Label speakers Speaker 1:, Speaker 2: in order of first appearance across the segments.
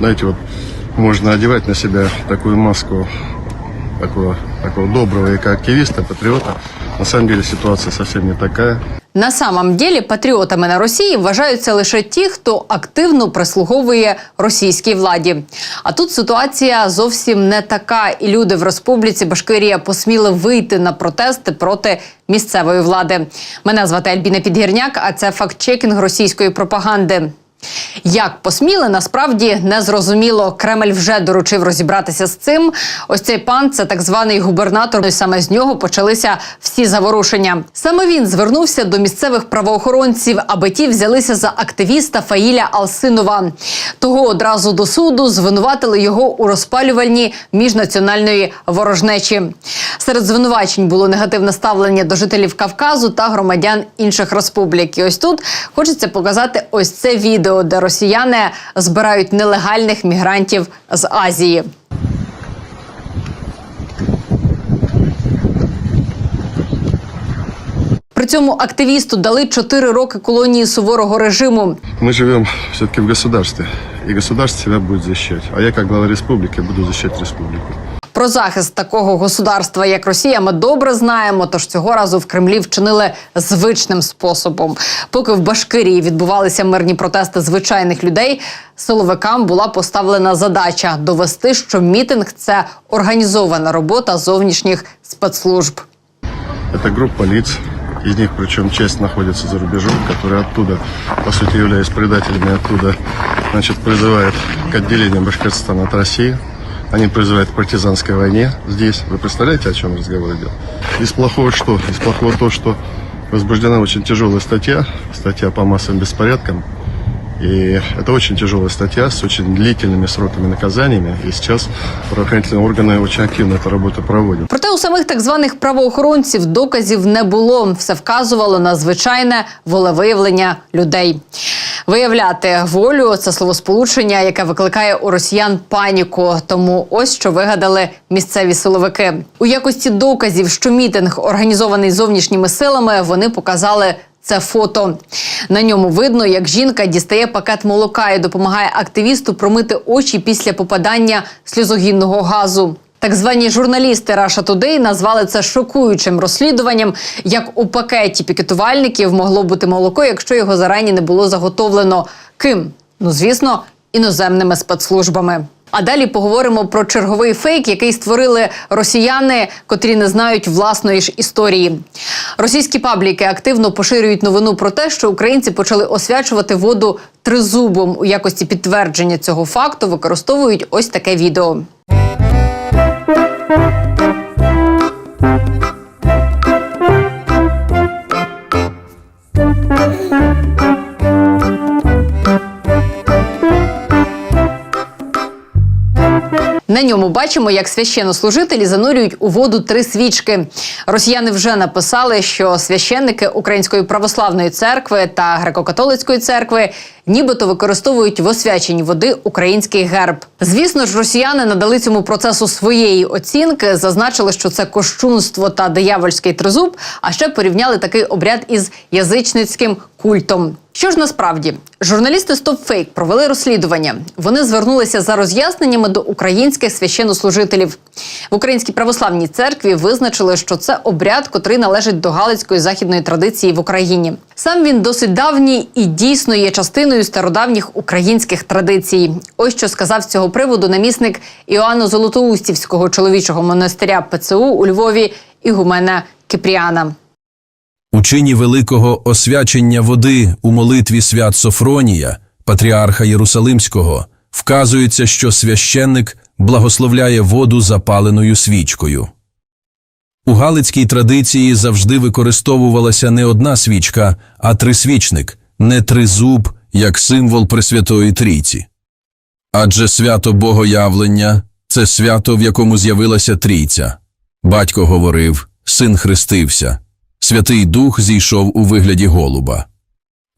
Speaker 1: знаете, вот можно одевать на себя такую маску такого, такого доброго экоактивиста, патриота. На самом деле ситуация совсем не такая.
Speaker 2: На самом ділі патріотами на Росії вважаються лише ті, хто активно прислуговує російській владі. А тут ситуація зовсім не така, і люди в республіці Башкирія посміли вийти на протести проти місцевої влади. Мене звати Альбіна Підгірняк, а це факт-чекінг російської пропаганди. Як посміли, насправді не зрозуміло. Кремль вже доручив розібратися з цим. Ось цей пан це так званий губернатор. І саме з нього почалися всі заворушення. Саме він звернувся до місцевих правоохоронців, аби ті взялися за активіста Фаїля Алсинова. Того одразу до суду звинуватили його у розпалювальні міжнаціональної ворожнечі. Серед звинувачень було негативне ставлення до жителів Кавказу та громадян інших республік. І ось тут хочеться показати ось це відео, де росіяни збирають нелегальних мігрантів з Азії. При цьому активісту дали 4 роки колонії суворого режиму.
Speaker 1: Мы живем все-таки в государстве, и государство себя будет защищать. А я, как глава республики, буду защищать республику.
Speaker 2: Про захист такого государства, як Росія, ми добре знаємо. Тож цього разу в Кремлі вчинили звичним способом. Поки в Башкирії відбувалися мирні протести звичайних людей, силовикам була поставлена задача довести, що мітинг це організована робота зовнішніх спецслужб.
Speaker 1: Это группа лиц, из них причем часть находится за рубежом, которые оттуда, по сути, являясь предателями оттуда, значит, призывают к отделению Башкортостана от России. Они призывают к партизанской войне здесь. Вы представляете, о чем разговор идет? Из плохого что? Из плохого то, что возбуждена очень тяжелая статья, статья по массовым беспорядкам. И это очень тяжелая статья с очень длительными сроками наказаниями. И сейчас правоохранительные органы очень активно эту работу проводят.
Speaker 2: Проте у самих так званих правоохоронців доказів не було. Все вказувало на звичайне волевиявлення людей. Виявляти волю це словосполучення, яке викликає у росіян паніку. Тому ось що вигадали місцеві силовики. У якості доказів, що мітинг організований зовнішніми силами, вони показали. Це фото на ньому видно, як жінка дістає пакет молока і допомагає активісту промити очі після попадання сльозогінного газу. Так звані журналісти Russia Today назвали це шокуючим розслідуванням. Як у пакеті пікетувальників могло бути молоко, якщо його зарані не було заготовлено ким? Ну звісно, іноземними спецслужбами. А далі поговоримо про черговий фейк, який створили росіяни, котрі не знають власної ж історії. Російські пабліки активно поширюють новину про те, що українці почали освячувати воду тризубом. У якості підтвердження цього факту використовують ось таке відео. На ньому бачимо, як священнослужителі занурюють у воду три свічки. Росіяни вже написали, що священники Української православної церкви та греко-католицької церкви нібито використовують в освяченні води український герб. Звісно ж, росіяни надали цьому процесу своєї оцінки, зазначили, що це кощунство та диявольський тризуб, а ще порівняли такий обряд із язичницьким культом. Що ж насправді журналісти StopFake провели розслідування. Вони звернулися за роз'ясненнями до українських священнослужителів в Українській православній церкві. Визначили, що це обряд, котрий належить до галицької західної традиції в Україні. Сам він досить давній і дійсно є частиною стародавніх українських традицій. Ось що сказав з цього приводу намісник Іоанну Золотоустівського чоловічого монастиря ПЦУ у Львові Ігумена Кипріана.
Speaker 3: У чині великого освячення води у молитві свят Софронія, патріарха Єрусалимського, вказується, що священник благословляє воду запаленою свічкою. У галицькій традиції завжди використовувалася не одна свічка, а трисвічник, не тризуб, як символ Пресвятої Трійці. Адже свято Богоявлення – це свято, в якому з'явилася Трійця. Батько говорив, син хрестився. Святий Дух зійшов у вигляді голуба.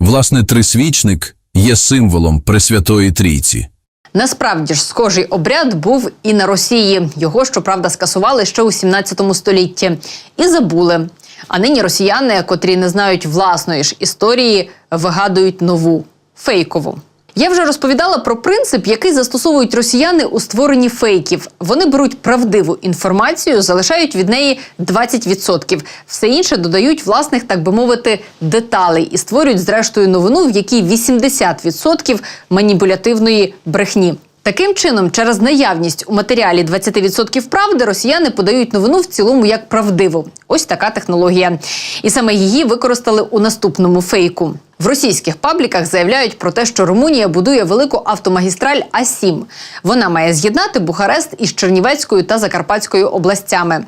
Speaker 3: Власне, трисвічник є символом Пресвятої Трійці.
Speaker 2: Насправді ж схожий обряд був і на Росії. Його, щоправда, скасували ще у 17 столітті і забули. А нині росіяни, котрі не знають власної ж історії, вигадують нову фейкову. Я вже розповідала про принцип, який застосовують росіяни у створенні фейків. Вони беруть правдиву інформацію, залишають від неї 20%. Все інше додають власних, так би мовити, деталей і створюють зрештою новину, в якій 80% маніпулятивної брехні. Таким чином, через наявність у матеріалі 20% правди, росіяни подають новину в цілому як правдиву. Ось така технологія. І саме її використали у наступному фейку. В російських пабліках заявляють про те, що Румунія будує велику автомагістраль А7. Вона має з'єднати Бухарест із Чернівецькою та Закарпатською областями.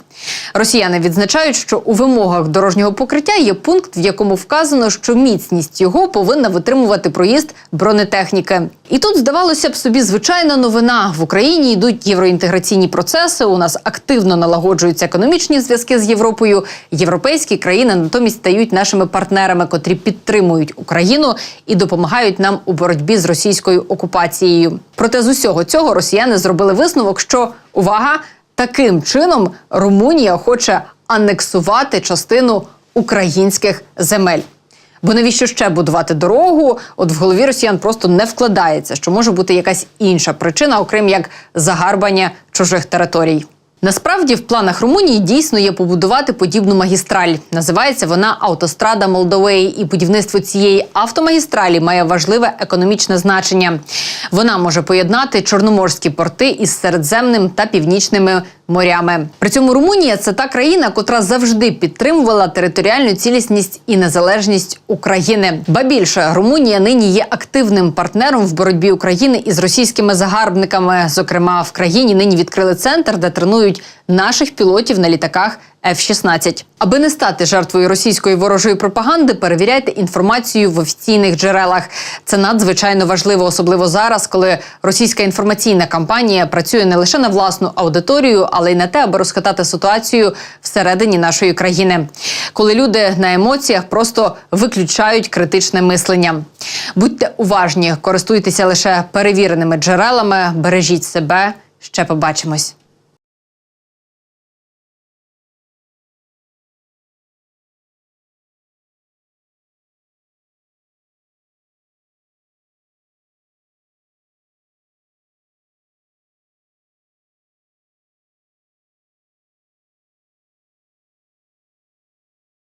Speaker 2: Росіяни відзначають, що у вимогах дорожнього покриття є пункт, в якому вказано, що міцність його повинна витримувати проїзд бронетехніки. І тут здавалося б собі звичайна новина. В Україні йдуть євроінтеграційні процеси. У нас активно налагоджуються економічні зв'язки з Європою. Європейські країни натомість стають нашими партнерами, котрі підтримують Україну і допомагають нам у боротьбі з російською окупацією. Проте з усього цього росіяни зробили висновок, що увага таким чином Румунія хоче анексувати частину українських земель. Бо навіщо ще будувати дорогу? От в голові росіян просто не вкладається, що може бути якась інша причина, окрім як загарбання чужих територій. Насправді, в планах Румунії дійсно є побудувати подібну магістраль. Називається вона Автострада Молдовеї, і будівництво цієї автомагістралі має важливе економічне значення. Вона може поєднати чорноморські порти із Середземним та північними морями. При цьому Румунія це та країна, котра завжди підтримувала територіальну цілісність і незалежність України. Ба більше Румунія нині є активним партнером в боротьбі України із російськими загарбниками. Зокрема, в країні нині відкрили центр, де тренують наших пілотів на літаках F-16. Аби не стати жертвою російської ворожої пропаганди, перевіряйте інформацію в офіційних джерелах. Це надзвичайно важливо, особливо зараз, коли російська інформаційна кампанія працює не лише на власну аудиторію, але й на те, аби розхитати ситуацію всередині нашої країни, коли люди на емоціях просто виключають критичне мислення. Будьте уважні, користуйтеся лише перевіреними джерелами, бережіть себе. Ще побачимось.